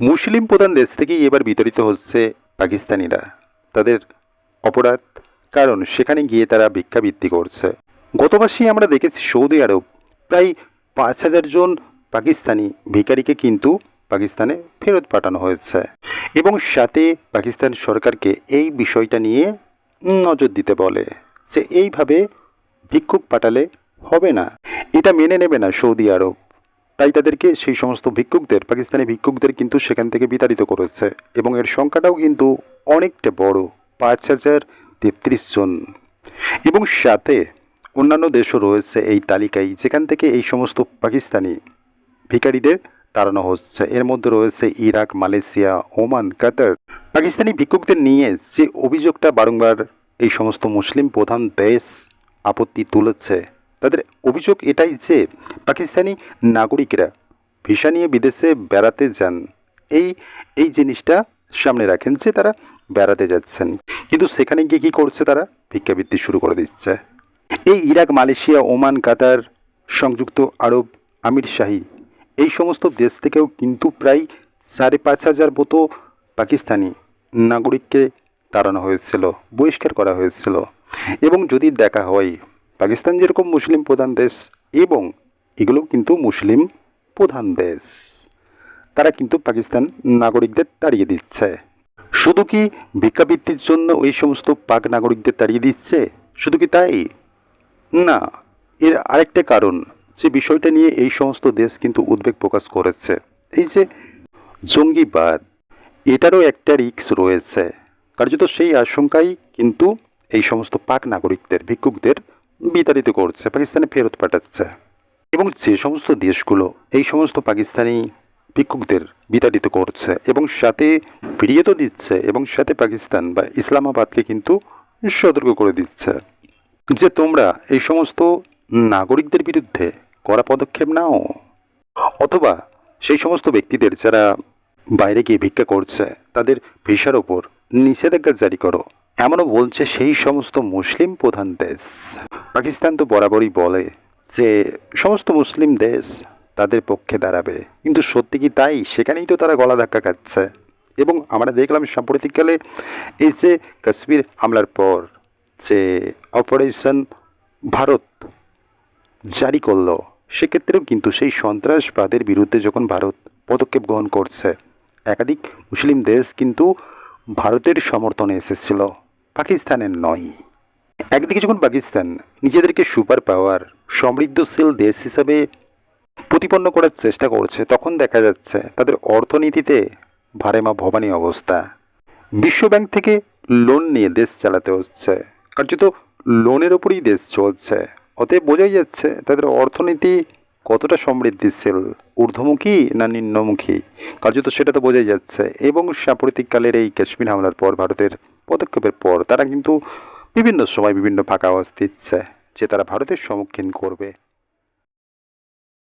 মুসলিম প্রধান দেশ থেকেই এবার বিতরিত হচ্ছে পাকিস্তানিরা। তাদের অপরাধ কারণ সেখানে গিয়ে তারা ভিক্ষাবৃত্তি করছে। গত মাসেই আমরা দেখেছি সৌদি আরব প্রায় পাঁচ হাজার জন পাকিস্তানি ভিখারিকে কিন্তু পাকিস্তানে ফেরত পাঠানো হয়েছে এবং সাথে পাকিস্তান সরকারকে এই বিষয়টা নিয়ে নজর দিতে বলে যে এইভাবে ভিক্ষুক পাঠালে হবে না। এটা মেনে নেবে না সৌদি আরব। তাই তাদেরকে সেই সমস্ত ভিক্ষুকদের, পাকিস্তানি ভিক্ষুকদের কিন্তু সেখান থেকে বিতাড়িত করেছে এবং এর সংখ্যাটাও কিন্তু অনেকটা বড়, পাঁচ হাজার তেত্রিশ জন। এবং সাথে অন্যান্য দেশও রয়েছে এই তালিকায় যেখান থেকে এই সমস্ত পাকিস্তানি ভিখারিদের তাড়ানো হচ্ছে। এর মধ্যে রয়েছে Iraq, Malaysia, Oman, Qatar. Pakistani ভিক্ষুকদের নিয়ে যে অভিযোগটা বারংবার এই সমস্ত মুসলিম প্রধান দেশ আপত্তি তুলেছে তাদের অভিযোগ এটাই যে পাকিস্তানি নাগরিকরা ভিসা নিয়ে বিদেশে বেড়াতে যান। এই এই জিনিসটা সামনে রাখেন যে তারা বেড়াতে যাচ্ছেন। কিন্তু সেখানে গিয়ে কী করছে তারা? ভিক্ষাবৃত্তি শুরু করে দিচ্ছে। এই ইরাক, মালয়েশিয়া, ওমান, কাতার, সংযুক্ত আরব আমির শাহী এই সমস্ত দেশ থেকেও কিন্তু প্রায় সাড়ে পাঁচ হাজার মতো পাকিস্তানি নাগরিককে তাড়ানো হয়েছিল, বহিষ্কার করা হয়েছিল। এবং যদি দেখা হয় পাকিস্তান যেরকম মুসলিম প্রধান দেশ এবং এগুলো কিন্তু মুসলিম প্রধান দেশ। তারা কিন্তু পাকিস্তান নাগরিকদের তাড়িয়ে দিচ্ছে। শুধু কি ভিক্ষাবৃত্তির জন্য এই সমস্ত পাক নাগরিকদের তাড়িয়ে দিচ্ছে? শুধু কি তাই? না, এর আরেকটা কারণ যে বিষয়টা নিয়ে এই সমস্ত দেশ কিন্তু উদ্বেগ প্রকাশ করেছে। এই যে জঙ্গিবাদ, এটারও একটা রিস্ক রয়েছে। কার্যত সেই আশঙ্কাই কিন্তু এই সমস্ত পাক নাগরিকদের, ভিক্ষুকদের বিতাড়িত করছে, পাকিস্তানে ফেরত পাঠাচ্ছে। এবং যে সমস্ত দেশগুলো, এই সমস্ত পাকিস্তানি ভিক্ষুকদের বিতাড়িত করছে এবং সাথে ফিরিয়ে তো দিচ্ছে এবং সাথে পাকিস্তান বা ইসলামাবাদকে কিন্তু সতর্ক করে দিচ্ছে। যে তোমরা এই সমস্ত নাগরিকদের বিরুদ্ধে কড়া পদক্ষেপ নাও, অথবা সেই সমস্ত ব্যক্তিদের যারা বাইরে গিয়ে ভিক্ষা করছে, তাদের ভিসার ওপর নিষেধাজ্ঞা জারি করো। এমনও বলছে সেই সমস্ত মুসলিম প্রধান দেশ। পাকিস্তান তো বরাবরই বলে যে সমস্ত মুসলিম দেশ তাদের পক্ষে দাঁড়াবে। কিন্তু সত্যি কি তাই? সেখানেই তো তারা গলা ধাক্কা খাচ্ছে। এবং আমরা দেখলাম সাম্প্রতিককালে এই যে কাশ্মীর হামলার পর যে অপারেশন ভারত জারি করল, সেক্ষেত্রেও কিন্তু সেই সন্ত্রাসবাদের বিরুদ্ধে যখন ভারত পদক্ষেপ গ্রহণ করছে, একাধিক মুসলিম দেশ কিন্তু ভারতের সমর্থনে এসেছিল, পাকিস্তানের নয়। একদিকে যখন পাকিস্তান নিজেদেরকে সুপার পাওয়ার সমৃদ্ধশীল দেশ হিসাবে প্রতিপন্ন করার চেষ্টা করছে, তখন দেখা যাচ্ছে তাদের অর্থনীতিতে ভারেমা ভবানী অবস্থা। বিশ্বব্যাংক থেকে লোন নিয়ে দেশ চালাতে হচ্ছে। কার্যত লোনের ওপরেই দেশ চলছে। অতএব বোঝাই যাচ্ছে তাদের অর্থনীতি কতটা সমৃদ্ধিশীল, ঊর্ধ্বমুখী না নিম্নমুখী? কার্যত সেটা তো বোঝাই যাচ্ছে। এবং সাম্প্রতিককালের এই কাশ্মীর হামলার পর ভারতের পদক্ষেপের পর তারা কিন্তু বিভিন্ন সময় বিভিন্ন ফাঁকা দিচ্ছে যে তারা ভারতের সম্মুখীন করবে।